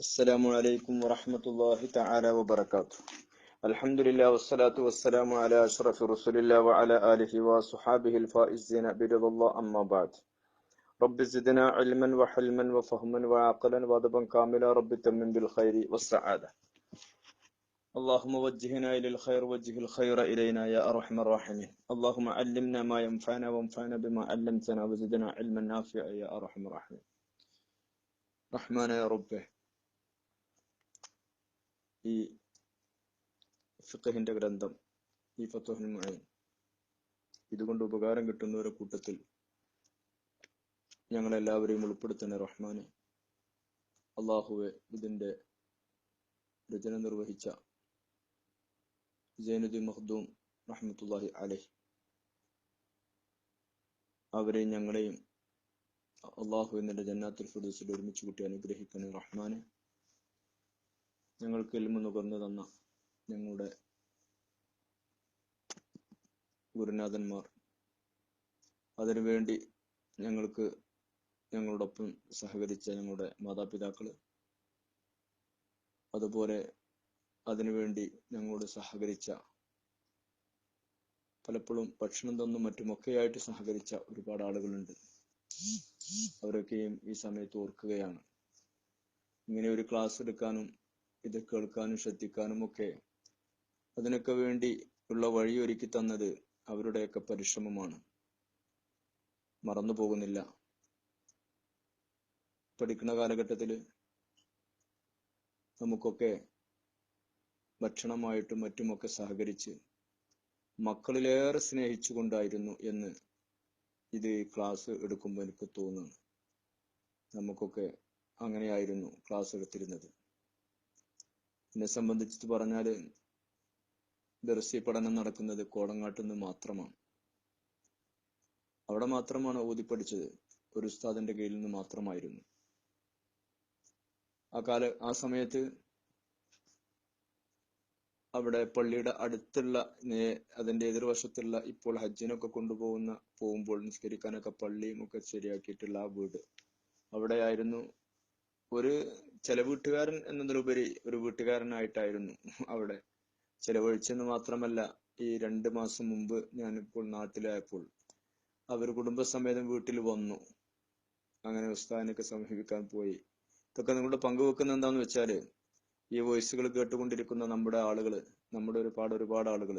السلام عليكم ورحمة الله تعالى وبركاته. الحمد لله والصلاة والسلام على أشرف رسول الله وعلى آله وصحابه الفائزين برضا الله أما بعد. رب زدنا علما وحلما وفهما وعقلا وادبا كاملا. رب تمن بالخير والسعادة. اللهم وجهنا إلى الخير وجه الخير إلينا يا أرحم الراحمين. اللهم علمنا ما ينفعنا وانفعنا بما علمتنا وزدنا علما نافعا يا أرحم الراحمين. رحمن يا ربه ഈ ഫിഖഹിന്റെ ഗ്രന്ഥം ഈ ഫത്തുഹുൽ മുഈൻ. ഇതുകൊണ്ട് ഉപകാരം കിട്ടുന്നവരുടെ കൂട്ടത്തിൽ ഞങ്ങളെല്ലാവരെയും ഉൾപ്പെടുത്തുന്ന റഹ്മാനെ അള്ളാഹുവെ ഇതിന്റെ രചന നിർവഹിച്ച ജൈനുദ്ദീൻ മഹ്ദൂം റഹ്മത്തുല്ലാഹി അലഹ്. അവരെയും ഞങ്ങളെയും അള്ളാഹു എന്നിന്റെ ജന്നാത്തുൽ ഫുദൂസിൽ ഒരുമിച്ച് കൂട്ടി അനുഗ്രഹിക്കുന്ന റഹ്മാന് ഞങ്ങൾക്ക് എൽമ നുകർന്നു തന്ന ഞങ്ങളുടെ ഗുരുനാഥന്മാർ. അതിനുവേണ്ടി ഞങ്ങൾക്ക് ഞങ്ങളോടൊപ്പം സഹകരിച്ച ഞങ്ങളുടെ മാതാപിതാക്കൾ അതുപോലെ അതിനുവേണ്ടി ഞങ്ങളോട് സഹകരിച്ച പലപ്പോഴും ഭക്ഷണം തന്നും മറ്റുമൊക്കെയായിട്ട് സഹകരിച്ച ഒരുപാട് ആളുകളുണ്ട്. അവരൊക്കെയും ഈ സമയത്ത് ഓർക്കുകയാണ്. ഇങ്ങനെ ഒരു ക്ലാസ് എടുക്കാനും ഇത് കേൾക്കാനും ശ്രദ്ധിക്കാനും ഒക്കെ അതിനൊക്കെ വേണ്ടി ഉള്ള വഴിയൊരുക്കി തന്നത് അവരുടെയൊക്കെ പരിശ്രമമാണ്. മറന്നു പോകുന്നില്ല. പഠിക്കുന്ന കാലഘട്ടത്തിൽ നമുക്കൊക്കെ ഭക്ഷണമായിട്ടും മറ്റുമൊക്കെ സഹകരിച്ച് മക്കളിലേറെ സ്നേഹിച്ചുകൊണ്ടായിരുന്നു എന്ന് ഇത് ക്ലാസ് എടുക്കുമ്പോൾ എനിക്ക് തോന്നുന്നു. നമുക്കൊക്കെ അങ്ങനെയായിരുന്നു ക്ലാസ് എടുത്തിരുന്നത്. എന്നെ സംബന്ധിച്ച് പറഞ്ഞാൽ ദർശി പഠനം നടക്കുന്നത് കോടങ്ങാട്ടിൽ നിന്ന് മാത്രമാണ്. അവിടെ മാത്രമാണ് ഓതി പഠിച്ചത്. ഒരു ഉസ്താദിന്റെ കീഴിൽ നിന്ന് മാത്രമായിരുന്നു. ആ കാല ആ സമയത്ത് അവിടെ പള്ളിയുടെ അടുത്തുള്ള അതിന്റെ എതിർവശത്തുള്ള ഇപ്പോൾ ഹജ്ജിനൊക്കെ കൊണ്ടുപോകുന്ന പോകുമ്പോൾ നിസ്കരിക്കാനൊക്കെ പള്ളിയും ഒക്കെ ശരിയാക്കിയിട്ടുള്ള ആ വീട്. അവിടെയായിരുന്നു ഒരു ചില വീട്ടുകാരൻ എന്നതിലുപരി ഒരു വീട്ടുകാരനായിട്ടായിരുന്നു അവിടെ ചെലവഴിച്ചെന്ന് മാത്രമല്ല ഈ രണ്ട് മാസം മുമ്പ് ഞാനിപ്പോൾ നാട്ടിലായപ്പോൾ അവർ കുടുംബസമേതം വീട്ടിൽ വന്നു. അങ്ങനെ ഉസ്താദിനൊക്കെ സമീപിക്കാൻ പോയി. ഇതൊക്കെ നിങ്ങളുടെ പങ്കുവെക്കുന്ന എന്താന്ന് വെച്ചാൽ ഈ വോയിസുകൾ കേട്ടുകൊണ്ടിരിക്കുന്ന നമ്മുടെ ആളുകൾ നമ്മുടെ ഒരുപാട് ഒരുപാട് ആളുകൾ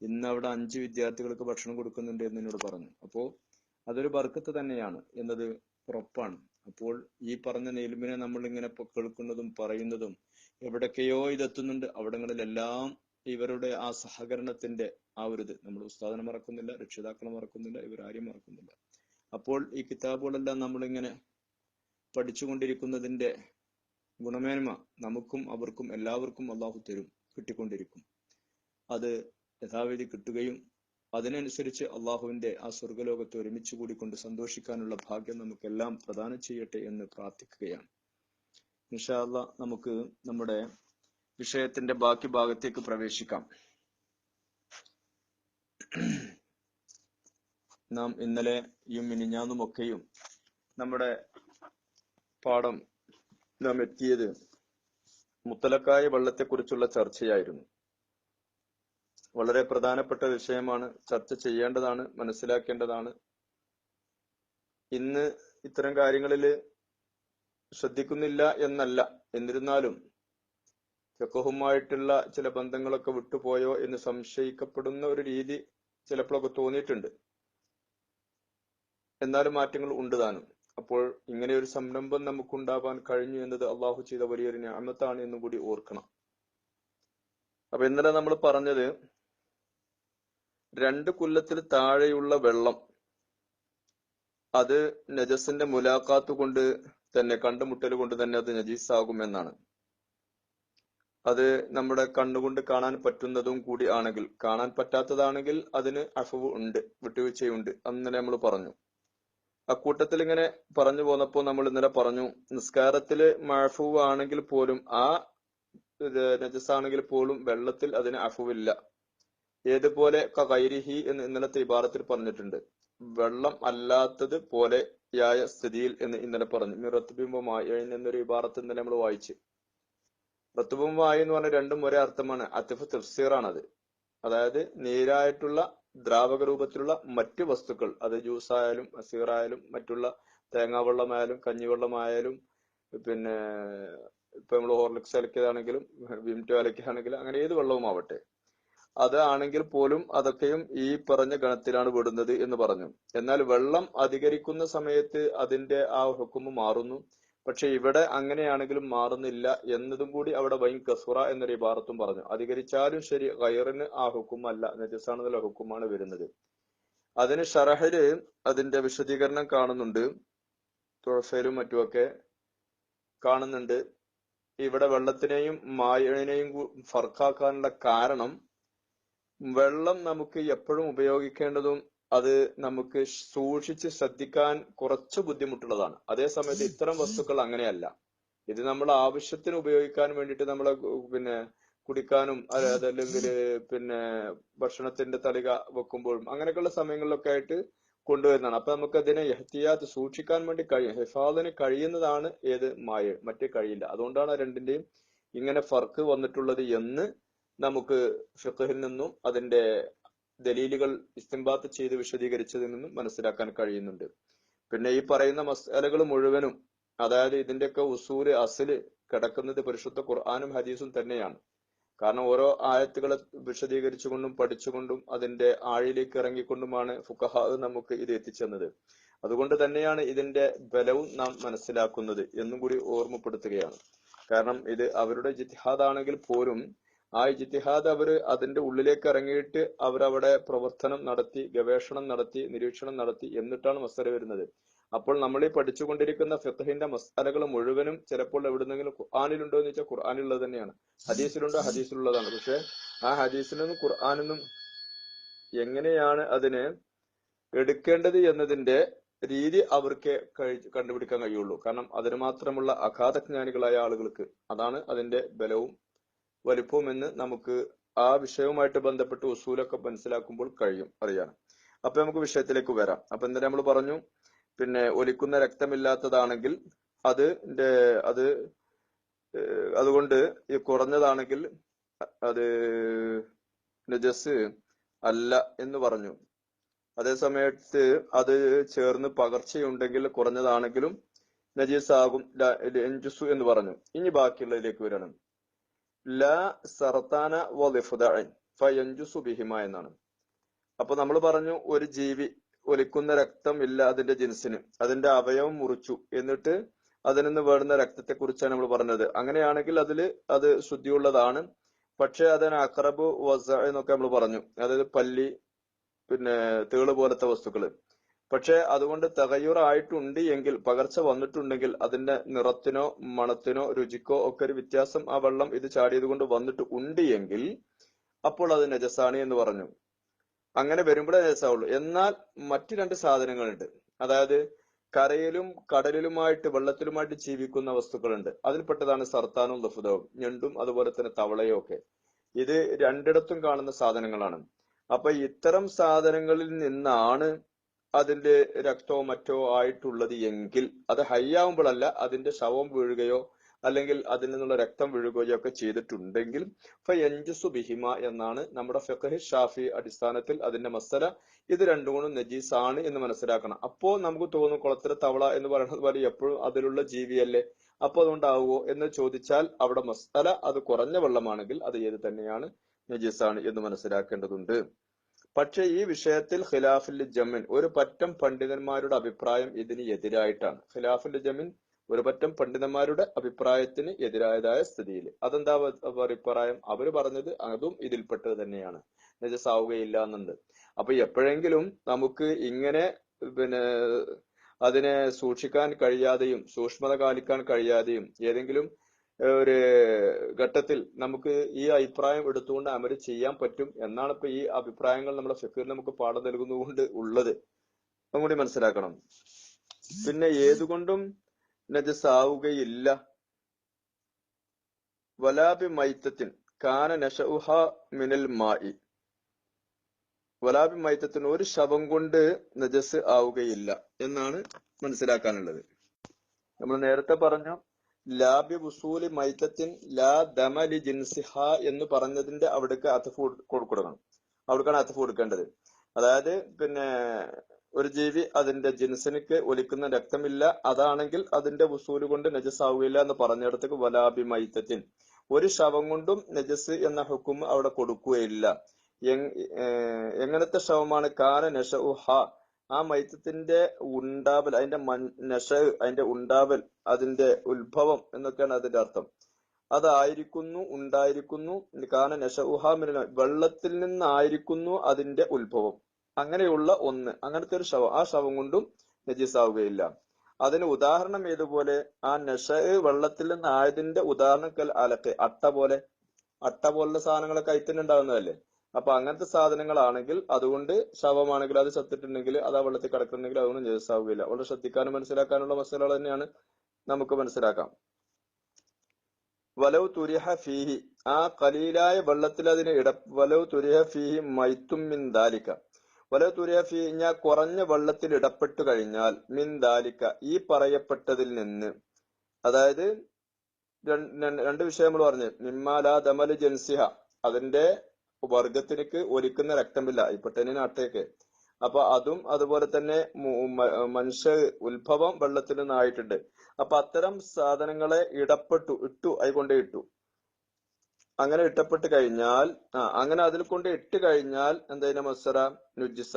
ഇന്ന് അവിടെ അഞ്ച് വിദ്യാർത്ഥികൾക്ക് ഭക്ഷണം കൊടുക്കുന്നുണ്ട് എന്ന് എന്നോട് പറഞ്ഞു. അപ്പോ അതൊരു ബർക്കത്ത് തന്നെയാണ്. എന്നത് ഉറപ്പാണ്. അപ്പോൾ ഈ പറഞ്ഞ നെയിൽമിനെ നമ്മൾ ഇങ്ങനെ കേൾക്കുന്നതും പറയുന്നതും എവിടൊക്കെയോ ഇതെത്തുന്നുണ്ട്. അവിടങ്ങളിലെല്ലാം ഇവരുടെ ആ സഹകരണത്തിന്റെ ആ ഒരു ഇത്. നമ്മൾ ഉസ്താദിനെ മറക്കുന്നില്ല രക്ഷിതാക്കളെ മറക്കുന്നില്ല ഇവർ ആരെയും മറക്കുന്നില്ല. അപ്പോൾ ഈ കിതാബുകളെല്ലാം നമ്മളിങ്ങനെ പഠിച്ചുകൊണ്ടിരിക്കുന്നതിന്റെ ഗുണമേന്മ നമുക്കും അവർക്കും എല്ലാവർക്കും അള്ളാഹു തരും കിട്ടിക്കൊണ്ടിരിക്കും. അത് യഥാവിധി കിട്ടുകയും അതിനനുസരിച്ച് അള്ളാഹുവിന്റെ ആ സ്വർഗലോകത്ത് ഒരുമിച്ച് കൂടിക്കൊണ്ട് സന്തോഷിക്കാനുള്ള ഭാഗ്യം നമുക്കെല്ലാം പ്രദാനം ചെയ്യട്ടെ എന്ന് പ്രാർത്ഥിക്കുകയാണ്. നിഷാല്ല നമുക്ക് നമ്മുടെ വിഷയത്തിന്റെ ബാക്കി ഭാഗത്തേക്ക് പ്രവേശിക്കാം. നാം ഇന്നലെയും മിനിഞ്ഞാന്നുമൊക്കെയും നമ്മുടെ പാഠം നാം എത്തിയത് മുത്തലക്കായ വെള്ളത്തെക്കുറിച്ചുള്ള ചർച്ചയായിരുന്നു. വളരെ പ്രധാനപ്പെട്ട വിഷയമാണ്. ചർച്ച ചെയ്യേണ്ടതാണ് മനസ്സിലാക്കേണ്ടതാണ്. ഇന്ന് ഇത്തരം കാര്യങ്ങളിൽ ശ്രദ്ധിക്കുന്നില്ല എന്നല്ല. എന്നിരുന്നാലും ഫിഖഹുമായിട്ടുള്ള ചില ബന്ധങ്ങളൊക്കെ വിട്ടുപോയോ എന്ന് സംശയിക്കപ്പെടുന്ന ഒരു രീതി ചിലപ്പോഴൊക്കെ തോന്നിയിട്ടുണ്ട്. എന്നാലും മാറ്റങ്ങൾ ഉണ്ട് താനും. അപ്പോൾ ഇങ്ങനെ ഒരു സംരംഭം നമുക്കുണ്ടാവാൻ കഴിഞ്ഞു എന്നത് അള്ളാഹു ചെയ്ത വലിയൊരു ഞാമത്താണ് എന്നും കൂടി ഓർക്കണം. അപ്പൊ ഇന്നലെ നമ്മൾ പറഞ്ഞത് രണ്ട് കുല്ലത്തിൽ താഴെയുള്ള വെള്ളം അത് നജസിന്റെ മുലാഖാത്ത് കൊണ്ട് തന്നെ കണ്ടുമുട്ടൽ കൊണ്ട് തന്നെ അത് നജീസാകും എന്നാണ് അത് നമ്മുടെ കണ്ണുകൊണ്ട് കാണാൻ പറ്റുന്നതും കൂടി ആണെങ്കിൽ കാണാൻ പറ്റാത്തതാണെങ്കിൽ അതിന് അഫവ് ഉണ്ട് വിട്ടുവീഴ്ചയുണ്ട്. അന്നലെ നമ്മൾ പറഞ്ഞു. അക്കൂട്ടത്തിൽ ഇങ്ങനെ പറഞ്ഞു പോന്നപ്പോ നമ്മൾ ഇന്നലെ പറഞ്ഞു നിസ്കാരത്തിൽ മഴഫുവ് ആണെങ്കിൽ പോലും ആ നജസ് ആണെങ്കിൽ പോലും വെള്ളത്തിൽ അതിന് അഫുവില്ല. ഏതുപോലെ കൈരിഹി എന്ന് ഇന്നലത്തെ ഇബാറത്തിൽ പറഞ്ഞിട്ടുണ്ട്. വെള്ളം അല്ലാത്തത് പോലെ യായ സ്ഥിതിയിൽ എന്ന് ഇന്നലെ പറഞ്ഞു. മിറത്തുബിംബമായി എന്നൊരു ഇബാറത്ത് ഇന്നലെ നമ്മൾ വായിച്ചു. റത്തുബിംബമായി എന്ന് പറഞ്ഞ രണ്ടും ഒരേ അർത്ഥമാണ്. അത്തിഫ് തഫ്സീറാണത്. അതായത് നീരായിട്ടുള്ള ദ്രാവക രൂപത്തിലുള്ള മറ്റു വസ്തുക്കൾ അത് ജ്യൂസായാലും അസീറായാലും മറ്റുള്ള തേങ്ങാവെള്ളമായാലും കഞ്ഞിവെള്ളമായാലും പിന്നെ ഇപ്പൊ നമ്മൾ ഹോർലിക്സ് അലക്കിയതാണെങ്കിലും വിംറ്റോ അലക്കിയതാണെങ്കിലും അങ്ങനെ ഏത് വെള്ളവും ആവട്ടെ അതാണെങ്കിൽ പോലും അതൊക്കെയും ഈ പറഞ്ഞ ഗണത്തിലാണ് വിടുന്നത് എന്ന് പറഞ്ഞു. എന്നാൽ വെള്ളം അധികരിക്കുന്ന സമയത്ത് അതിന്റെ ആ ഹുക്കുമ് മാറുന്നു. പക്ഷെ ഇവിടെ അങ്ങനെയാണെങ്കിലും മാറുന്നില്ല എന്നതും കൂടി അവിടെ വൈൻ കസുറ എന്നൊരു ഇബാറത്തും പറഞ്ഞു. അധികരിച്ചാലും ശരി കയറിന് ആ ഹുക്കുമല്ല നജസാണെന്നുള്ള ഹുക്കുമാണ് വരുന്നത്. അതിന് ഷറഹര് അതിന്റെ വിശദീകരണം കാണുന്നുണ്ട്. തുഴസയിലും മറ്റുമൊക്കെ കാണുന്നുണ്ട്. ഇവിടെ വെള്ളത്തിനെയും മായനെയും ഫർക്കാക്കാനുള്ള കാരണം വെള്ളം നമുക്ക് എപ്പോഴും ഉപയോഗിക്കേണ്ടതും അത് നമുക്ക് സൂക്ഷിച്ച് ശ്രദ്ധിക്കാൻ കുറച്ച് ബുദ്ധിമുട്ടുള്ളതാണ്. അതേസമയത്ത് ഇത്തരം വസ്തുക്കൾ അങ്ങനെയല്ല. ഇത് നമ്മൾ ആവശ്യത്തിന് ഉപയോഗിക്കാൻ വേണ്ടിയിട്ട് നമ്മളെ പിന്നെ കുടിക്കാനും അതല്ലെങ്കിൽ പിന്നെ ഭക്ഷണത്തിന്റെ തളിക വെക്കുമ്പോഴും അങ്ങനെയൊക്കെയുള്ള സമയങ്ങളിലൊക്കെ ആയിട്ട് കൊണ്ടുവരുന്നതാണ്. അപ്പൊ നമുക്ക് അതിനെ എഹ്തിയാത്ത് സൂക്ഷിക്കാൻ വേണ്ടി കഴിയും ഹിഫാദിന് കഴിയുന്നതാണ് ഏത്? മായ മറ്റേ കഴിയില്ല. അതുകൊണ്ടാണ് രണ്ടിന്റെയും ഇങ്ങനെ ഫർക്ക് വന്നിട്ടുള്ളത് എന്ന് നമുക്ക് ഫിഖഹിൽ നിന്നും അതിന്റെ ദലീലുകൾ ഇസ്തിംബാത്ത് ചെയ്ത് വിശദീകരിച്ചതിൽ നിന്നും മനസ്സിലാക്കാൻ കഴിയുന്നുണ്ട്. പിന്നെ ഈ പറയുന്ന മസാലകൾ മുഴുവനും അതായത് ഇതിന്റെയൊക്കെ ഉസൂര് അസിൽ കിടക്കുന്നത് പരിശുദ്ധ ഖുർആാനും ഹദീസും തന്നെയാണ്. കാരണം ഓരോ ആയത്തുകളെ വിശദീകരിച്ചുകൊണ്ടും പഠിച്ചുകൊണ്ടും അതിന്റെ ആഴിലേക്ക് ഇറങ്ങിക്കൊണ്ടുമാണ് ഫുഖഹ നമുക്ക് ഇത് എത്തിച്ചെന്നത്. അതുകൊണ്ട് തന്നെയാണ് ഇതിന്റെ ബലവും നാം മനസ്സിലാക്കുന്നത് എന്നും കൂടി ഓർമ്മപ്പെടുത്തുകയാണ്. കാരണം ഇത് അവരുടെ ജിത്തിഹാദാണെങ്കിൽ പോലും ആ ഇജ്തിഹാദ് അവർ അതിന്റെ ഉള്ളിലേക്ക് ഇറങ്ങിയിട്ട് അവരവിടെ പ്രവർത്തനം നടത്തി ഗവേഷണം നടത്തി നിരീക്ഷണം നടത്തി എന്നിട്ടാണ് മസല വരുന്നത്. അപ്പോൾ നമ്മൾ ഈ പഠിച്ചുകൊണ്ടിരിക്കുന്ന ഫിത്തഹിന്റെ മസാലകൾ മുഴുവനും ചിലപ്പോൾ എവിടുന്നെങ്കിലും ഖുർആാനിലുണ്ടോ എന്ന് വെച്ചാൽ ഖുർആാനിലുള്ളത് തന്നെയാണ്. ഹദീസിലുണ്ടോ ഹദീസിലുള്ളതാണ്. പക്ഷെ ആ ഖുർആാനിൽ നിന്നും എങ്ങനെയാണ് അതിനെ എടുക്കേണ്ടത് എന്നതിന്റെ രീതി അവർക്ക് കണ്ടുപിടിക്കാൻ കഴിയുള്ളൂ. കാരണം അതിന് മാത്രമുള്ള അഗാധജ്ഞാനികളായ ആളുകൾക്ക് അതാണ് അതിന്റെ ബലവും വലിപ്പവും എന്ന് നമുക്ക് ആ വിഷയവുമായിട്ട് ബന്ധപ്പെട്ട് ഉസൂലൊക്കെ മനസ്സിലാക്കുമ്പോൾ കഴിയും അറിയാം. അപ്പൊ നമുക്ക് വിഷയത്തിലേക്ക് വരാം. അപ്പൊ എന്താ നമ്മൾ പറഞ്ഞു പിന്നെ ഒലിക്കുന്ന രക്തമില്ലാത്തതാണെങ്കിൽ അത് അത് അതുകൊണ്ട് ഈ കുറഞ്ഞതാണെങ്കിൽ അത് നജസ് അല്ല എന്ന് പറഞ്ഞു. അതേ സമയത്ത് അത് ചേർന്ന് പകർച്ചയുണ്ടെങ്കിൽ കുറഞ്ഞതാണെങ്കിലും നജീസാകും ആകും എന്ന് പറഞ്ഞു. ഇനി ബാക്കിയുള്ളതിലേക്ക് വരണം. ല സർത്താന വലിഫുദഅൻ ഫയഞ്ചുസു ബിഹിമ എന്നാണ്. അപ്പൊ നമ്മൾ പറഞ്ഞു ഒരു ജീവി ഒലിക്കുന്ന രക്തം ഇല്ല അതിന്റെ ജിൻസിന് അതിന്റെ അവയവം മുറിച്ചു എന്നിട്ട് അതിൽ നിന്ന് വേടുന്ന രക്തത്തെ കുറിച്ചാണ് നമ്മൾ പറഞ്ഞത്. അങ്ങനെയാണെങ്കിൽ അതിൽ അത് ശുദ്ധിയുള്ളതാണ്. പക്ഷെ അതിന് അക്രബ് വസ എന്നൊക്കെ നമ്മൾ പറഞ്ഞു. അതായത് പല്ലി പിന്നെ തേൾ പോലത്തെ വസ്തുക്കൾ. പക്ഷെ അതുകൊണ്ട് തകയുറായിട്ടുണ്ട് എങ്കിൽ പകർച്ച വന്നിട്ടുണ്ടെങ്കിൽ അതിന്റെ നിറത്തിനോ മണത്തിനോ രുചിക്കോ ഒക്കെ ഒരു വ്യത്യാസം ആ വെള്ളം ഇത് ചാടിയത് കൊണ്ട് വന്നിട്ട് ഉണ്ട് എങ്കിൽ അപ്പോൾ അത് നജസാണ് എന്ന് പറഞ്ഞു. അങ്ങനെ വരുമ്പോഴേ നജസാവുള്ളൂ. എന്നാൽ മറ്റു രണ്ട് സാധനങ്ങളുണ്ട്. അതായത് കരയിലും കടലിലുമായിട്ട് വെള്ളത്തിലുമായിട്ട് ജീവിക്കുന്ന വസ്തുക്കളുണ്ട്. അതിൽപ്പെട്ടതാണ് സർത്താനും ലഫുദവും ഞണ്ടും അതുപോലെ തന്നെ തവളയും ഒക്കെ. ഇത് രണ്ടിടത്തും കാണുന്ന സാധനങ്ങളാണ്. അപ്പൊ ഇത്തരം സാധനങ്ങളിൽ നിന്നാണ് അതിന്റെ രക്തമോ മറ്റോ ആയിട്ടുള്ളത് എങ്കിൽ അത് ഹയ്യാവുമ്പോഴല്ല അതിന്റെ ശവം വീഴുകയോ അല്ലെങ്കിൽ അതിൽ നിന്നുള്ള രക്തം വീഴുകയോ ഒക്കെ ചെയ്തിട്ടുണ്ടെങ്കിൽ ഫയഞ്ചുസു ബിഹിമ എന്നാണ് നമ്മുടെ ഫിഖഹ് ഷാഫി അടിസ്ഥാനത്തിൽ അതിന്റെ മസല. ഇത് രണ്ടും മൂന്നും നജീസാണ് എന്ന് മനസ്സിലാക്കണം. അപ്പോ നമുക്ക് തോന്നും കുളത്തിലെ തവള എന്ന് പറയുന്നത് പോലെ എപ്പോഴും അതിലുള്ള ജീവിയല്ലേ? അപ്പൊ അതുകൊണ്ടാവുമോ എന്ന് ചോദിച്ചാൽ അവിടെ മസല അത് കുറഞ്ഞ വെള്ളമാണെങ്കിൽ അത് ഏത് തന്നെയാണ്? നജീസാണ് എന്ന് മനസ്സിലാക്കേണ്ടതുണ്ട്. പക്ഷെ ഈ വിഷയത്തിൽ ഖിലാഫുൽ ജമിൻ ഒരു പറ്റം പണ്ഡിതന്മാരുടെ അഭിപ്രായം ഇതിന് എതിരായിട്ടാണ്. ഖിലാഫുൽ ജമിൻ ഒരു പറ്റം പണ്ഡിതന്മാരുടെ അഭിപ്രായത്തിന് എതിരായതായ സ്ഥിതിയിൽ. അതെന്താ അഭിപ്രായം? അവർ പറഞ്ഞത് അതും ഇതിൽപ്പെട്ടത് തന്നെയാണ്. നജസാവുകയില്ല എന്നുണ്ട്. അപ്പൊ എപ്പോഴെങ്കിലും നമുക്ക് ഇങ്ങനെ പിന്നെ അതിനെ സൂക്ഷിക്കാൻ കഴിയാതെയും സൂക്ഷ്മത കാണിക്കാൻ കഴിയാതെയും ഏതെങ്കിലും ഒരു ഘട്ടത്തിൽ നമുക്ക് ഈ അഭിപ്രായം എടുത്തുകൊണ്ട് അമൽ ചെയ്യാൻ പറ്റും എന്നാണ് ഇപ്പൊ ഈ അഭിപ്രായങ്ങൾ നമ്മുടെ ഫെഫീർ നമുക്ക് പാഠം നൽകുന്നതുകൊണ്ട് ഉള്ളത്. കൂടി മനസ്സിലാക്കണം. പിന്നെ ഏതുകൊണ്ടും നജസാവുകയില്ല. വലാബി മൈത്തത്തിൻ കാന നഷഉഹ മിനൽ മായി വലാബി മൈത്തത്തിന് ഒരു ശവം കൊണ്ട് നജസ് ആവുകയില്ല എന്നാണ് മനസ്സിലാക്കാനുള്ളത്. നമ്മൾ നേരത്തെ പറഞ്ഞു ലാബി വസൂലി മൈത്തത്തിൻ ലാ ദമലി ജിൻസിഹ എന്ന് പറഞ്ഞതിന്റെ അവിടേക്ക് അത്തഫ് കൊടുക്കണം അവിടേക്കാണ് അത്തഫ് കൊടുക്കേണ്ടത്. അതായത് പിന്നെ ഒരു ജീവി അതിന്റെ ജിൻസിനിക്ക് ഒലിക്കുന്ന രക്തമില്ല അതാണെങ്കിൽ അതിന്റെ വസൂൽ കൊണ്ട് നജസ് ആവുകയില്ല എന്ന് പറഞ്ഞിടത്തേക്ക് വലാബി മൈത്തത്തിൻ ഒരു ശവം കൊണ്ടും നജസ് എന്ന ഹുക്കും അവിടെ കൊടുക്കുകയില്ല. എങ്ങനത്തെ ശവമാണ്? കാന നഷ ഹ ആ മൈത്തത്തിന്റെ ഉണ്ടാവൽ അതിന്റെ നഷ അതിന്റെ ഉണ്ടാവൽ അതിന്റെ ഉത്ഭവം എന്നൊക്കെയാണ് അതിന്റെ അർത്ഥം. അതായിരിക്കുന്നു ഉണ്ടായിരിക്കുന്നു കാരണം നഷ മിന വെള്ളത്തിൽ നിന്നായിരിക്കുന്നു അതിന്റെ ഉത്ഭവം. അങ്ങനെയുള്ള ഒന്ന് അങ്ങനത്തെ ഒരു ശവം. ആ ശവം കൊണ്ടും നജീസാവുകയില്ല. അതിന് ഉദാഹരണം ഏതുപോലെ? ആ നഷ വെള്ളത്തിൽ നിന്നായതിന്റെ ഉദാഹരണം അലക്ക് അട്ട പോലെ. അട്ട പോലുള്ള സാധനങ്ങളൊക്കെ അയത്തിനുണ്ടാവുന്നതല്ലേ അപ്പൊ അങ്ങനത്തെ സാധനങ്ങളാണെങ്കിൽ അതുകൊണ്ട് ശവമാണെങ്കിൽ അത് ചത്തിട്ടുണ്ടെങ്കിൽ അത് ആ വെള്ളത്തിൽ കിടക്കുന്നുണ്ടെങ്കിൽ അതൊന്നും ജേസാവുകയില്ല വളരെ ശ്രദ്ധിക്കാനും മനസ്സിലാക്കാനുള്ള മസലകൾ തന്നെയാണ് നമുക്ക് മനസ്സിലാക്കാം. വലവ് തുരിഹ ഫീഹി. ആ കലീലായ വെള്ളത്തിൽ അതിന് ഇട വലവ് തുരിഹ ഫീഹി മൈത്തും മിൻ ദാലിക്ക വലവ് തുരിഹ ഫീ ഞാൻ കുറഞ്ഞ വെള്ളത്തിൽ ഇടപ്പെട്ടു കഴിഞ്ഞാൽ മിൻ ദാലിക്ക ഈ പറയപ്പെട്ടതിൽ നിന്ന്. അതായത് രണ്ട് വിഷയം നമ്മൾ പറഞ്ഞു. മിമ്മാല ദമൽ ജൻസിഹ. അതിന്റെ വർഗത്തിനക്ക് ഒലിക്കുന്ന രക്തമില്ല ഇപ്പൊ ടെന്നിന് അട്ടയൊക്കെ അപ്പൊ അതും അതുപോലെ തന്നെ മനുഷ്യ ഉത്ഭവം വെള്ളത്തിൽ നിന്നായിട്ടുണ്ട്. അപ്പൊ അത്തരം സാധനങ്ങളെ ഇടപെട്ടു ഇട്ടു അതുകൊണ്ട് ഇട്ടു. അങ്ങനെ ഇട്ടപ്പെട്ട് കഴിഞ്ഞാൽ ആ അങ്ങനെ അതിൽ കൊണ്ട് ഇട്ട് കഴിഞ്ഞാൽ എന്തായാലും മത്സര? നുജിസ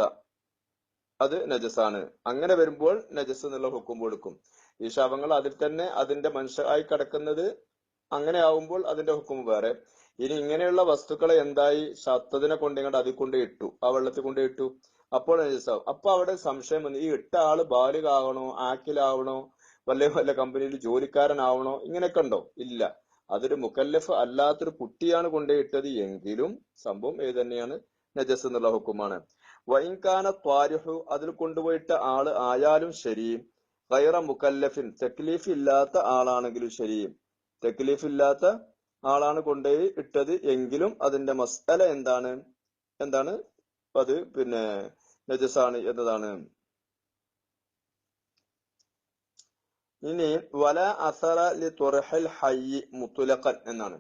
അത് നജസാണ്. അങ്ങനെ വരുമ്പോൾ നജസ് എന്നുള്ള ഹുക്കും കൊടുക്കും. ഈ ശവങ്ങൾ അതിൽ തന്നെ അതിന്റെ മനുഷ്യരായി കിടക്കുന്നത് അങ്ങനെ ആവുമ്പോൾ അതിന്റെ ഹുക്കും വേറെ. ഇനി ഇങ്ങനെയുള്ള വസ്തുക്കളെ എന്തായി? ശത്തതിനെ കൊണ്ടിങ്ങോട്ട് അതിൽ കൊണ്ട് ഇട്ടു. ആ വെള്ളത്തിൽ കൊണ്ട് ഇട്ടു. അപ്പോൾ നജസാവും അപ്പൊ അവിടെ സംശയം വന്നു. ഈ ഇട്ട ആൾ ബാലികാവണോ? ആക്കിലാവണോ? വല്ല വല്ല കമ്പനിയിൽ ജോലിക്കാരനാവണോ? ഇങ്ങനെയൊക്കെ ഉണ്ടോ? ഇല്ല. അതൊരു മുക്കല്ലഫ് അല്ലാത്തൊരു കുട്ടിയാണ് കൊണ്ടുപോയിട്ടത് എങ്കിലും സംഭവം ഏത് തന്നെയാണ്. നജസ് എന്നുള്ള ഹുക്കുമാണ്. വൈൻകാന ത്വാരിഹു അതിൽ കൊണ്ടുപോയിട്ട ആൾ ആയാലും ശരി. ഗൈറ മുക്കല്ലഫിൻ തെക്ലീഫ് ഇല്ലാത്ത ആളാണെങ്കിലും ശരി. തെക്ലീഫ് ഇല്ലാത്ത ആളാണ് കൊണ്ടുപോയി ഇട്ടത് എങ്കിലും അതിന്റെ മസ്അല എന്താണ്? എന്താണ്? അത് പിന്നെ നജസാണ് എന്നതാണ്. ഇനി വല അസറ ലി തുറഹൽ ഹയ്യി മുത്തുലക്കൻ എന്നാണ്.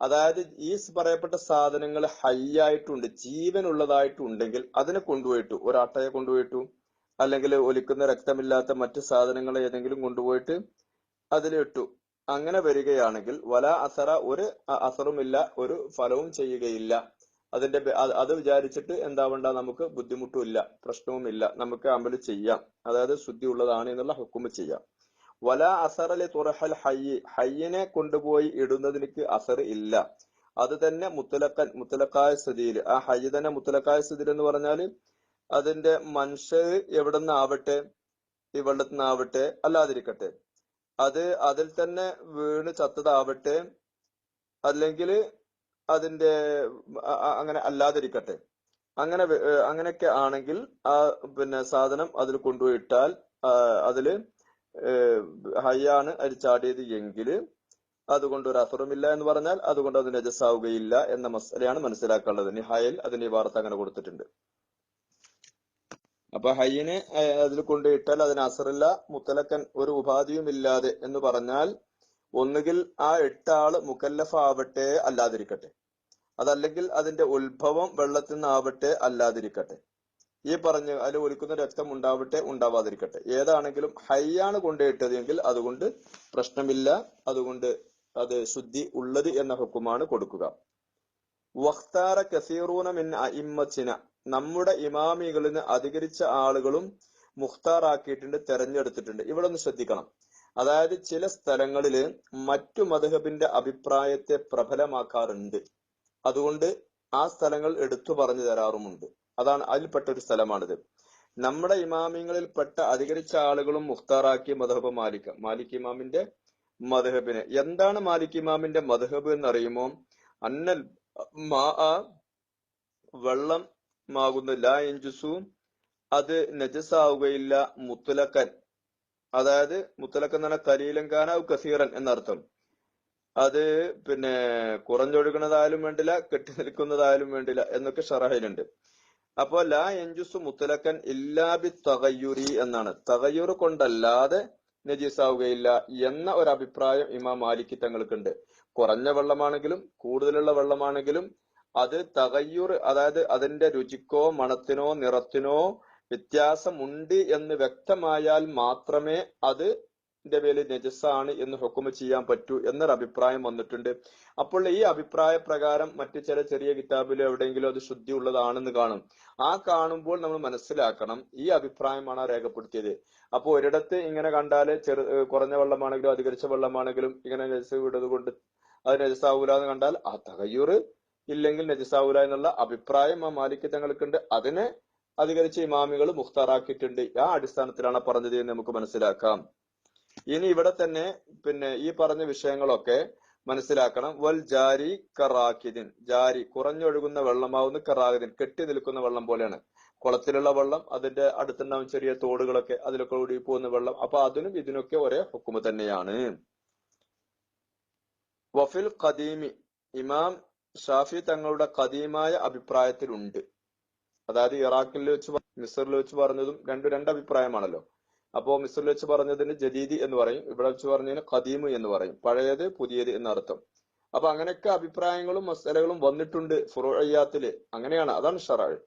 അതായത് ഈ പറയപ്പെട്ട സാധനങ്ങൾ ഹയ്യായിട്ടുണ്ട് ജീവനുള്ളതായിട്ടുണ്ടെങ്കിൽ അതിനെ കൊണ്ടുപോയിട്ടു. ഒരാട്ടയെ കൊണ്ടുപോയിട്ടു. അല്ലെങ്കിൽ ഒലിക്കുന്ന രക്തമില്ലാത്ത മറ്റു സാധനങ്ങൾ ഏതെങ്കിലും കൊണ്ടുപോയിട്ട് അതിലിട്ടു. അങ്ങനെ വരികയാണെങ്കിൽ വല അസറ ഒരു അസറുമില്ല ഒരു ഫലവും ചെയ്യുകയില്ല. അതിന്റെ അത് വിചാരിച്ചിട്ട് എന്താവണ്ട നമുക്ക് ബുദ്ധിമുട്ടുമില്ല പ്രശ്നവുമില്ല നമുക്ക് അമൽ ചെയ്യാം. അതായത് ശുദ്ധി ഉള്ളതാണ് എന്നുള്ള ഹുക്കുമ് ചെയ്യാം. വല അസറലി തുറഹൽ ഹയ്യ് ഹയ്യനെ കൊണ്ടുപോയി ഇടുന്നതിലേക്ക് അസർ ഇല്ല. അത് തന്നെ മുത്തലക്കൻ മുത്തലക്കായ സ്ഥിതിയിൽ ആ ഹയ്യ് തന്നെ മുത്തലക്കായ സ്ഥിതിയിൽ എന്ന് പറഞ്ഞാൽ അതിന്റെ മനുഷ്യർ എവിടെ നിന്നാവട്ടെ ഈ വെള്ളത്തിൽ നിന്നാവട്ടെ അല്ലാതിരിക്കട്ടെ. അത് അതിൽ തന്നെ വീണ് ചത്തതാവട്ടെ അല്ലെങ്കിൽ അതിന്റെ അങ്ങനെ അല്ലാതിരിക്കട്ടെ. അങ്ങനെ അങ്ങനെയൊക്കെ ആണെങ്കിൽ ആ പിന്നെ സാധനം അതിൽ കൊണ്ടുപോയിട്ടാൽ അതിൽ ഹയ്യാണ് അതിൽ ചാടിയത് എങ്കിൽ അതുകൊണ്ട് ഒരു അസുറമില്ല എന്ന് പറഞ്ഞാൽ അതുകൊണ്ട് അത് നജസ്സാവുകയില്ല എന്ന മസലയാണ് മനസ്സിലാക്കേണ്ടത്. നിഹായിൽ അതിന്റെ വാർത്ത അങ്ങനെ കൊടുത്തിട്ടുണ്ട്. അപ്പൊ ഹയ്യനെ അതിൽ കൊണ്ടിട്ടാൽ അതിന് അസറില്ല മുത്തലക്കൻ ഒരു ഉപാധിയും ഇല്ലാതെ എന്ന് പറഞ്ഞാൽ ഒന്നുകിൽ ആ എട്ടാൾ മുക്കല്ലഫ് ആവട്ടെ അല്ലാതിരിക്കട്ടെ. അതല്ലെങ്കിൽ അതിന്റെ ഉത്ഭവം വെള്ളത്തിൽ നിന്നാവട്ടെ അല്ലാതിരിക്കട്ടെ. ഈ പറഞ്ഞ് അതിൽ ഒലിക്കുന്ന രക്തം ഉണ്ടാവട്ടെ ഉണ്ടാവാതിരിക്കട്ടെ. ഏതാണെങ്കിലും ഹയ്യാണ് കൊണ്ടുപോയിട്ടതെങ്കിൽ അതുകൊണ്ട് പ്രശ്നമില്ല. അതുകൊണ്ട് അത് ശുദ്ധി ഉള്ളത് എന്ന ഹുക്കുമാണ് കൊടുക്കുക. വഖ്താര കസീറൂന മിൻ അഇമ്മത്തിന. നമ്മുടെ ഇമാമികളിൽ നിന്ന് അധികരിച്ച ആളുകളും മുഖ്താറാക്കിയിട്ടുണ്ട് തെരഞ്ഞെടുത്തിട്ടുണ്ട്. ഇവിടെ ഒന്ന് ശ്രദ്ധിക്കണം. അതായത് ചില സ്ഥലങ്ങളിൽ മറ്റു മധുഹബിന്റെ അഭിപ്രായത്തെ പ്രബലമാക്കാറുണ്ട്. അതുകൊണ്ട് ആ സ്ഥലങ്ങൾ എടുത്തു പറഞ്ഞു തരാറുമുണ്ട്. അതാണ് അതിൽപ്പെട്ട ഒരു സ്ഥലമാണിത്. നമ്മുടെ ഇമാമിങ്ങളിൽപ്പെട്ട അധികരിച്ച ആളുകളും മുഖ്താറാക്കിയ മധഹബ് മാലിക്ക മാലിക് ഇമാമിന്റെ മധഹബിന്. എന്താണ് മാലിക് ഇമാമിന്റെ മധഹബ് എന്നറിയുമോ? അന്നൽ മാ വെള്ളം മാകുന്ന ലാ എഞ്ചുസു അത് നജസാവുകയില്ല മുത്തലക്കൻ. അതായത് മുത്തലക്കൻ എന്ന് പറഞ്ഞാൽ കലീലങ്കാന കസീറൻ എന്നർത്ഥം. അത് പിന്നെ കുറഞ്ഞൊഴുകുന്നതായാലും വേണ്ടില്ല കെട്ടി നിൽക്കുന്നതായാലും വേണ്ടില്ല എന്നൊക്കെ ഷറഹയിലുണ്ട് അപ്പോ ലാ എഞ്ചുസ് മുത്തലക്കൻ ഇല്ലാബി തകയുരി എന്നാണ്. തകയുർ കൊണ്ടല്ലാതെ നജീസാവുകയില്ല എന്ന ഒരു അഭിപ്രായം ഇമാം മാലിക്കി തങ്ങൾക്കുണ്ട്. കുറഞ്ഞ വെള്ളമാണെങ്കിലും കൂടുതലുള്ള വെള്ളമാണെങ്കിലും അത് തകയൂർ അതായത് അതിന്റെ രുചിക്കോ മണത്തിനോ നിറത്തിനോ വ്യത്യാസം ഉണ്ട് എന്ന് വ്യക്തമായാൽ മാത്രമേ അത് ന്റെ പേര് നജസാണ് എന്ന് ഹുക്കുമ ചെയ്യാൻ പറ്റൂ എന്നൊരു അഭിപ്രായം വന്നിട്ടുണ്ട്. അപ്പോൾ ഈ അഭിപ്രായ പ്രകാരം മറ്റു ചില ചെറിയ കിതാബിലോ എവിടെയെങ്കിലും അത് ശുദ്ധി ഉള്ളതാണെന്ന് കാണും. ആ കാണുമ്പോൾ നമ്മൾ മനസ്സിലാക്കണം ഈ അഭിപ്രായമാണ് രേഖപ്പെടുത്തിയത്. അപ്പൊ ഒരിടത്ത് ഇങ്ങനെ കണ്ടാൽ ചെറു കുറഞ്ഞ വെള്ളമാണെങ്കിലും അധികരിച്ച വെള്ളമാണെങ്കിലും ഇങ്ങനെ നജസ് വിടുന്നത് കൊണ്ട് അത് നജസാവൂല എന്ന് കണ്ടാൽ ആ തകയ്യൂറ് ഇല്ലെങ്കിൽ നജസാവൂല എന്നുള്ള അഭിപ്രായം ആ മാലിക്ക് തങ്ങൾക്കുണ്ട്. അതിനെ അധികരിച്ച ഇമാമികൾ മുഖ്താറാക്കിയിട്ടുണ്ട്. ആ അടിസ്ഥാനത്തിലാണ് പറഞ്ഞത് എന്ന് നമുക്ക് മനസ്സിലാക്കാം. ഇനി ഇവിടെ തന്നെ പിന്നെ ഈ പറഞ്ഞ വിഷയങ്ങളൊക്കെ മനസ്സിലാക്കണം. വൽ ജാരി കറാക്കിദിൻ. ജാരി കുറഞ്ഞൊഴുകുന്ന വെള്ളമാവുന്ന കറാകിദിൻ കെട്ടി നിൽക്കുന്ന വെള്ളം പോലെയാണ്. കുളത്തിലുള്ള വെള്ളം അതിന്റെ അടുത്തുണ്ടാവും ചെറിയ തോടുകളൊക്കെ അതിലൊക്കെ ഒഴുകി പോകുന്ന വെള്ളം. അപ്പൊ അതിനും ഇതിനൊക്കെ ഒരേ ഹുക്കുമ തന്നെയാണ്. വഫിൽ ഖദീമി. ഇമാം ഷാഫി തങ്ങളുടെ ഖദീമായ അഭിപ്രായത്തിലുണ്ട്. അതായത് ഇറാഖിൽ വെച്ച് മിസറിൽ വെച്ച് പറഞ്ഞതും രണ്ടു രണ്ട് അഭിപ്രായമാണല്ലോ. അപ്പോ മിസറിൽ വെച്ച് പറഞ്ഞതിന് ജദീദി എന്ന് പറയും ഇവിടെ വെച്ച് പറഞ്ഞതിന് ഖദീമ് എന്ന് പറയും. പഴയത് പുതിയത് എന്നർത്ഥം. അപ്പൊ അങ്ങനെയൊക്കെ അഭിപ്രായങ്ങളും മസലകളും വന്നിട്ടുണ്ട് ഫുറയ്യാത്തിൽ അങ്ങനെയാണ് അതാണ് ഷറാഴ്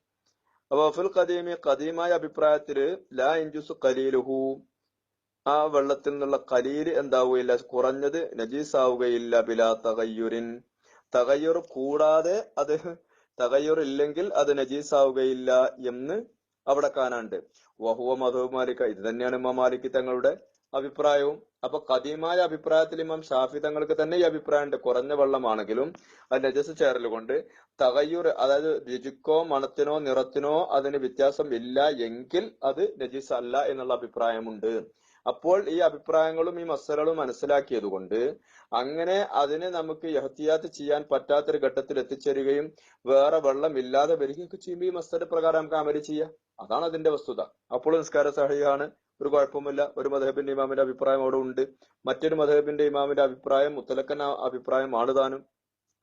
അപ്പൊ ഫിൽ ഖദീമി ഖദീമായ അഭിപ്രായത്തിൽ ലാ ഇൻജുസ് കലീലുഹു ആ വെള്ളത്തിൽ നിന്നുള്ള കലീൽ എന്താവുകയില്ല കുറഞ്ഞത് നജീസാവുകയില്ല ബിലാ തകയ്യുരിൻ തകയ്യുർ കൂടാതെ അത് തകയ്യുർ ഇല്ലെങ്കിൽ അത് നജീസാവുകയില്ല എന്ന് അവിടെ കാണാണ്ട് വഹുവ മധു മാലിക്ക ഇത് തന്നെയാണ് ഇമാം മാലിക് തങ്ങളുടെ അഭിപ്രായവും. അപ്പൊ കദീമായ അഭിപ്രായത്തിൽ ഇമാം ഷാഫി തങ്ങൾക്ക് തന്നെ ഈ അഭിപ്രായമുണ്ട്. കുറഞ്ഞ വെള്ളമാണെങ്കിലും അത് നജസ് ചേരൽ കൊണ്ട് തകയ്യൂർ അതായത് രുചിക്കോ മണത്തിനോ നിറത്തിനോ അതിന് വ്യത്യാസം ഇല്ല എങ്കിൽ അത് നജീസ് അല്ല എന്നുള്ള അഭിപ്രായമുണ്ട്. അപ്പോൾ ഈ അഭിപ്രായങ്ങളും ഈ മസലകളും മനസ്സിലാക്കിയത് കൊണ്ട് അങ്ങനെ അതിനെ നമുക്ക് യഹത്തിയാത്ത് ചെയ്യാൻ പറ്റാത്തൊരു ഘട്ടത്തിൽ എത്തിച്ചേരുകയും വേറെ വെള്ളം ഇല്ലാതെ വരികയൊക്കെ ചെയ്യുമ്പോൾ ഈ മസല പ്രകാരം നമുക്ക് അമൽ ചെയ്യാം. അതാണ് അതിന്റെ വസ്തുത. അപ്പോൾ നിസ്കാര സഹായിയാണ് ഒരു കുഴപ്പമില്ല ഒരു മധബിന്റെ ഇമാമിന്റെ അഭിപ്രായം അവിടെ ഉണ്ട്. മറ്റൊരു മധബിന്റെ ഇമാമിന്റെ അഭിപ്രായം മുത്തലക്കൻ അഭിപ്രായം ആണ് താനും.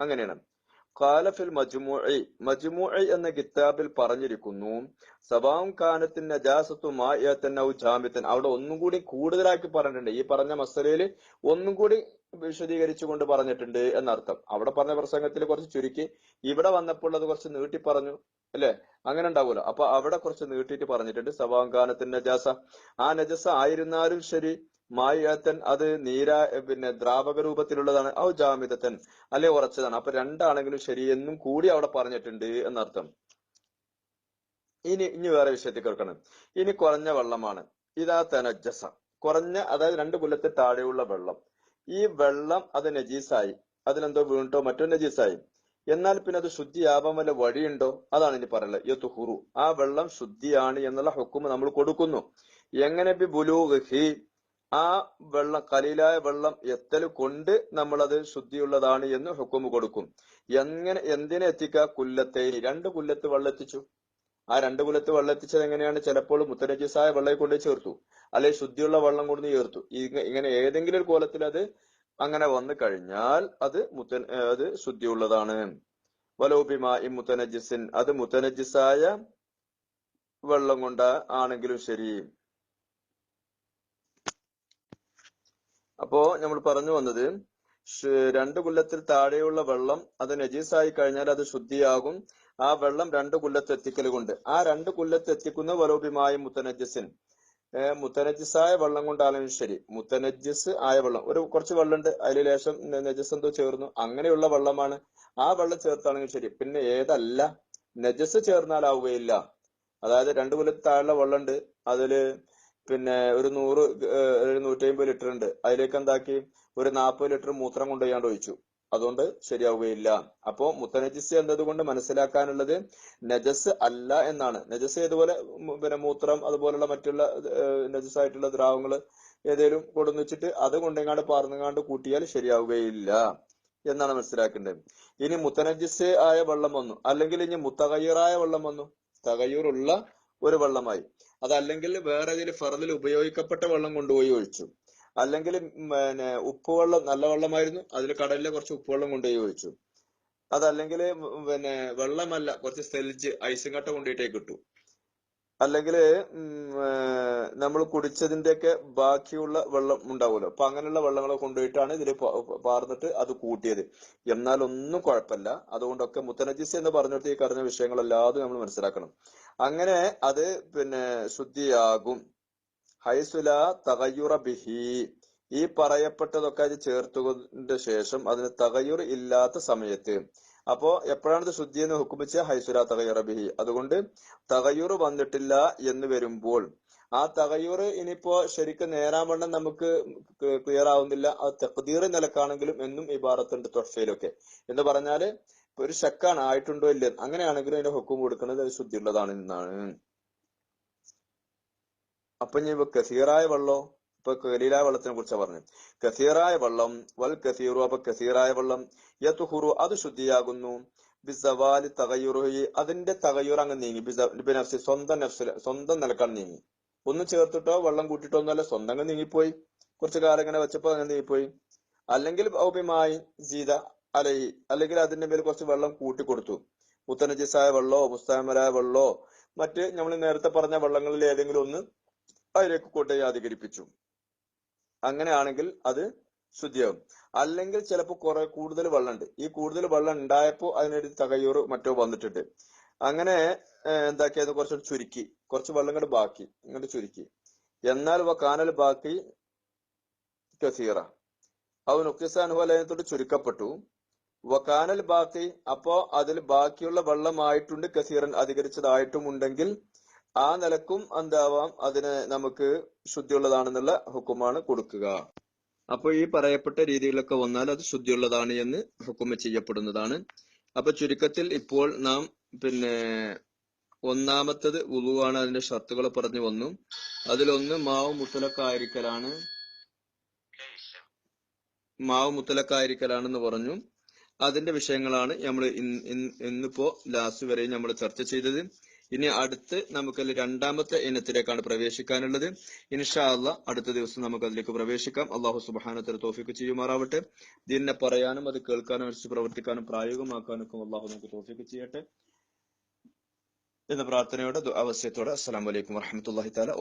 അങ്ങനെയാണ്. ഖാലഫിൽ മജ്മൂഇ മജ്മൂഇ എന്ന കിതാബിൽ പറഞ്ഞിരിക്കുന്നു സബാം കാനത്തിൻ നജാസത്തു മായത്തൻ ഔ ജാമിത്തൻ. അവിടെ ഒന്നും കൂടി കൂടുതലാക്കി പറഞ്ഞിട്ടുണ്ട്. ഈ പറഞ്ഞ മസലയിൽ ഒന്നും കൂടി വിശദീകരിച്ചുകൊണ്ട് പറഞ്ഞിട്ടുണ്ട് എന്നർത്ഥം. അവിടെ പറഞ്ഞ പ്രസംഗത്തിൽ കുറച്ച് ചുരുക്കി ഇവിടെ വന്നപ്പോൾ അത് കുറച്ച് നീട്ടി പറഞ്ഞു അല്ലെ? അങ്ങനെ ഉണ്ടാവുമല്ലോ. അപ്പൊ അവിടെ കുറച്ച് നീട്ടിയിട്ട് പറഞ്ഞിട്ടുണ്ട് സവാങ്കാനത്തിൻ നജാസ. ആ നജസ ആയിരുന്നാലും ശരി മായത്തൻ അത് നീരാ പിന്നെ ദ്രാവക രൂപത്തിലുള്ളതാണ്. ഔ ജാമിതത്തൻ. അല്ലെ ഉറച്ചതാണ്. അപ്പൊ രണ്ടാണെങ്കിലും ശരി എന്നും കൂടി അവിടെ പറഞ്ഞിട്ടുണ്ട് എന്നർത്ഥം. ഇനി ഇനി വേറെ വിഷയത്തിൽ കേൾക്കണം. ഇനി കുറഞ്ഞ വെള്ളമാണ്. ഇതാ തനജസ. കുറഞ്ഞ അതായത് രണ്ട് കൊല്ലത്തിൽ താഴെയുള്ള വെള്ളം. ഈ വെള്ളം അത് നജീസായി. അതിലെന്തോ വീണ്ടോ മറ്റോ നജീസായി. എന്നാൽ പിന്നെ അത് ശുദ്ധിയാവാൻ വല്ല വഴിയുണ്ടോ? അതാണ് ഇനി പറയുന്നത്. യത്ത് ഹുറു ആ വെള്ളം ശുദ്ധിയാണ് എന്നുള്ള ഹുക്കും നമ്മൾ കൊടുക്കുന്നു. എങ്ങനെ ബി ബുലൂഹി ആ വെള്ളം കലീലായ വെള്ളം എത്തൽ കൊണ്ട് നമ്മളത് ശുദ്ധിയുള്ളതാണ് എന്ന് ഹുക്കുമ് കൊടുക്കും. എങ്ങനെ എന്തിനെ എത്തിക്കുക കുല്ലത്തെ രണ്ട് കുല്ലത്ത് വെള്ളം എത്തിച്ചു ആ രണ്ട് കുലത്ത് വെള്ളം എത്തിച്ചത് എങ്ങനെയാണ്? ചിലപ്പോൾ മുത്തനജീസായ വെള്ളം കൊണ്ട് ചേർത്തു. അല്ലെ ശുദ്ധിയുള്ള വെള്ളം കൊണ്ട് ചേർത്തു. ഇങ്ങനെ ഏതെങ്കിലും ഒരു കോലത്തിൽ അത് അങ്ങനെ വന്നു കഴിഞ്ഞാൽ അത് മുത്തൻ അത് ശുദ്ധിയുള്ളതാണ്. വലോപിമാ ഈ മുത്തനജിസിൻ. അത് മുത്തനജിസായ വെള്ളം കൊണ്ട് ആണെങ്കിലും ശരി. അപ്പോ നമ്മൾ പറഞ്ഞു വന്നത് രണ്ട് കുല്ലത്തിൽ താഴെയുള്ള വെള്ളം അത് നജീസായി കഴിഞ്ഞാൽ അത് ശുദ്ധിയാകും. ആ വെള്ളം രണ്ട് കുല്ലത്ത് എത്തിക്കൽ കൊണ്ട്. ആ രണ്ട് കുല്ലത്ത് എത്തിക്കുന്ന വലോപിമായ മുത്തനജസിൻ മുത്തനജിസായ വെള്ളം കൊണ്ടാണെങ്കിലും ശരി. മുത്തനജിസ് ആയ വെള്ളം. ഒരു കുറച്ച് വെള്ളമുണ്ട്. അതിൽ ലേശം നജസ് എന്തോ ചേർന്നു. അങ്ങനെയുള്ള വെള്ളമാണ്. ആ വെള്ളം ചേർത്താണെങ്കിൽ ശരി. പിന്നെ ഏതല്ല? നജസ് ചേർന്നാലാവുകയില്ല അതായത് രണ്ട് കുലത്ത് താഴെ വെള്ളമുണ്ട്. അതിൽ പിന്നെ ഒരു നൂറ് ഒരു നൂറ്റി അമ്പത് ലിറ്റർ ഉണ്ട്. അതിലേക്ക് എന്താക്കി? ഒരു നാൽപ്പത് ലിറ്റർ മൂത്രം കൊണ്ടുപോയാണ്ട് ഒഴിച്ചു. അതുകൊണ്ട് ശരിയാവുകയില്ല. അപ്പോ മുത്തനജിസ് എന്നതുകൊണ്ട് മനസ്സിലാക്കാനുള്ളത് നജസ് അല്ല എന്നാണ്. നജസ് ഏതുപോലെ പിന്നെ മൂത്രം അതുപോലുള്ള മറ്റുള്ള നജസ് ആയിട്ടുള്ള ദ്രാവങ്ങൾ ഏതേലും കൊടുന്ന് വെച്ചിട്ട് അത് കൊണ്ടെങ്ങാണ്ട് പാർന്നുങ്ങാണ്ട് കൂട്ടിയാൽ ശരിയാവുകയില്ല എന്നാണ് മനസ്സിലാക്കേണ്ടത്. ഇനി മുത്തനജിസ് ആയ വെള്ളം വന്നു. അല്ലെങ്കിൽ ഇനി മുത്തകയ്യറായ വെള്ളം വന്നു. തകയ്യൂറുള്ള ഒരു വെള്ളമായി. അതല്ലെങ്കിൽ വേറെ ഏതെങ്കിലും ഫറദിൽ ഉപയോഗിക്കപ്പെട്ട വെള്ളം കൊണ്ടുപോയി ഒഴിച്ചു. അല്ലെങ്കിൽ പിന്നെ ഉപ്പുവെള്ളം നല്ല വെള്ളമായിരുന്നു അതിൽ കടലിലെ കുറച്ച് ഉപ്പുവെള്ളം കൊണ്ടുപോയി ഒഴിച്ചു. അതല്ലെങ്കിൽ പിന്നെ വെള്ളമല്ല കുറച്ച് സെൽജ് ഐസും കട്ട കൊണ്ടിട്ടേ കിട്ടൂ അല്ലെങ്കിൽ നമ്മൾ കുടിച്ചതിന്റെയൊക്കെ ബാക്കിയുള്ള വെള്ളം ഉണ്ടാവുമല്ലോ. അപ്പൊ അങ്ങനെയുള്ള വെള്ളങ്ങളെ കൊണ്ടുപോയിട്ടാണ് ഇതിൽ പാർന്നിട്ട് അത് കൂട്ടിയത്. എന്നാൽ ഒന്നും കുഴപ്പമില്ല. അതുകൊണ്ടൊക്കെ മുത്തനജിസ് എന്ന് പറഞ്ഞിട്ട് ഈ പറഞ്ഞ വിഷയങ്ങളെല്ലാതും നമ്മൾ മനസ്സിലാക്കണം. അങ്ങനെ അത് പിന്നെ ശുദ്ധിയാകും. ഹൈസുല തകയുറ ബിഹി. ഈ പറയപ്പെട്ടതൊക്കെ അത് ചേർത്തുകൊണ്ട് ശേഷം അതിന് തകയുർ ഇല്ലാത്ത സമയത്ത് അപ്പോ എപ്പോഴാണ് ഇത് ശുദ്ധി എന്ന് ഹുക്കുമിച്ച ഹൈസുര തകയുറബിഹി അതുകൊണ്ട് തകയൂർ വന്നിട്ടില്ല എന്ന് വരുമ്പോൾ ആ തകയൂർ ഇനിയിപ്പോ ശരിക്കും നേരാവണ്ണം നമുക്ക് ക്ലിയർ ആവുന്നില്ല. ആ തഖ്ദീർ നിലക്കാണെങ്കിലും എന്നും ഈ ഭാരത്തുണ്ട് തൊഫയിലൊക്കെ എന്ന് പറഞ്ഞാൽ ഒരു ശക്കാണ് ആയിട്ടുണ്ടോ ഇല്ല? അങ്ങനെയാണെങ്കിലും അതിന്റെ ഹുക്കും കൊടുക്കുന്നത് അത് ശുദ്ധിയുള്ളതാണ് എന്നാണ്. അപ്പൊ ഇനി കസീറായ വെള്ളോ? ഇപ്പൊ കലീലായ വെള്ളത്തിനെ കുറിച്ച് പറഞ്ഞു. കസീറായ വെള്ളം വൽ കസീറു അപ്പൊ കസീറായ വെള്ളം യത്തുഹുറു അത് ശുദ്ധിയാകുന്നു. ബിസവാലി തകയുറുഹി അതിന്റെ തകയുർ അങ്ങ് നീങ്ങി. ബിനഫ്സി സ്വന്തം നഫ്സിൽ സ്വന്തം നിലക്കാണ് നീങ്ങി. ഒന്നും ചേർത്തിട്ടോ വെള്ളം കൂട്ടിട്ടോ ഒന്നല്ല സ്വന്തം അങ്ങ് നീങ്ങിപ്പോയി. കുറച്ചു കാലം ഇങ്ങനെ വെച്ചപ്പോ അങ്ങനെ നീങ്ങിപ്പോയി. അല്ലെങ്കിൽ ഔപ്യമായി ജീത അലഹി അല്ലെങ്കിൽ അതിന്റെ മേൽ കുറച്ച് വെള്ളം കൂട്ടി കൊടുത്തു മുത്തനജിസായ വെള്ളോ മുസ്താമരായ വെള്ളോ മറ്റ് നമ്മൾ നേരത്തെ പറഞ്ഞ വെള്ളങ്ങളിൽ ഏതെങ്കിലും ഒന്ന് അതിലേക്ക് കൊണ്ടുപോയി അധികരിപ്പിച്ചു. അങ്ങനെയാണെങ്കിൽ അത് ശുദ്ധിയാകും. അല്ലെങ്കിൽ ചിലപ്പോൾ കുറെ കൂടുതൽ വെള്ളമുണ്ട്. ഈ കൂടുതൽ വെള്ളം ഉണ്ടായപ്പോൾ അതിനൊരു തകയൂറ് മറ്റോ വന്നിട്ടുണ്ട്. അങ്ങനെ എന്താക്കിയത്? കുറച്ച് ചുരുക്കി. കുറച്ച് വെള്ളം കൂടെ ബാക്കി. ഇങ്ങോട്ട് ചുരുക്കി. എന്നാൽ കാനൽ ബാക്കി കസീറ. അവൻ അവ നുക്കിസാനുഭവലയത്തോട് ചുരുക്കപ്പെട്ടു. വക്കാനൽ ബാക്കി അപ്പോ അതിൽ ബാക്കിയുള്ള വെള്ളമായിട്ടുണ്ട് കസീറൻ. അധികരിച്ചതായിട്ടുമുണ്ടെങ്കിൽ ആ നിലക്കും എന്താവാം അതിന് നമുക്ക് ശുദ്ധിയുള്ളതാണെന്നുള്ള ഹുക്കുമാണ് കൊടുക്കുക. അപ്പൊ ഈ പറയപ്പെട്ട രീതിയിലൊക്കെ വന്നാൽ അത് ശുദ്ധിയുള്ളതാണ് എന്ന് ഹുക്കുമ ചെയ്യപ്പെടുന്നതാണ്. അപ്പൊ ചുരുക്കത്തിൽ ഇപ്പോൾ നാം പിന്നെ ഒന്നാമത്തത് ഉളുവാണ് അതിന്റെ ഷർത്തുകൾ പറഞ്ഞു വന്നു. അതിലൊന്ന് മാവ് മുത്തലക്കായിരിക്കലാണ്. മാവ് മുത്തലക്കായിരിക്കലാണെന്ന് പറഞ്ഞു. അതിന്റെ വിഷയങ്ങളാണ് നമ്മൾ ഇന്നിപ്പോ ലാസ്റ്റ് വരെ നമ്മൾ ചർച്ച ചെയ്തത്. ഇനി അടുത്ത് നമുക്ക് രണ്ടാമത്തെ ഇനത്തിലേക്കാണ് പ്രവേശിക്കാനുള്ളത്. ഇൻഷാ അല്ല അടുത്ത ദിവസം നമുക്ക് അതിലേക്ക് പ്രവേശിക്കാം. അള്ളാഹു സുബാനത്തിന് തോഫിക്ക് ചെയ്യുമാറാവട്ടെ. ദീനിനെ പറയാനും അത് കേൾക്കാനും അനുസരിച്ച് പ്രവർത്തിക്കാനും പ്രായോഗികമാക്കാനും ഒക്കെ അള്ളാഹു നമുക്ക് തോഫിക്ക് ചെയ്യട്ടെ എന്ന പ്രാർത്ഥനയോടെ അവസ്യത്തോടെ അസ്സാം വലൈക്കും വർഹമത്തല്ലാഹി താല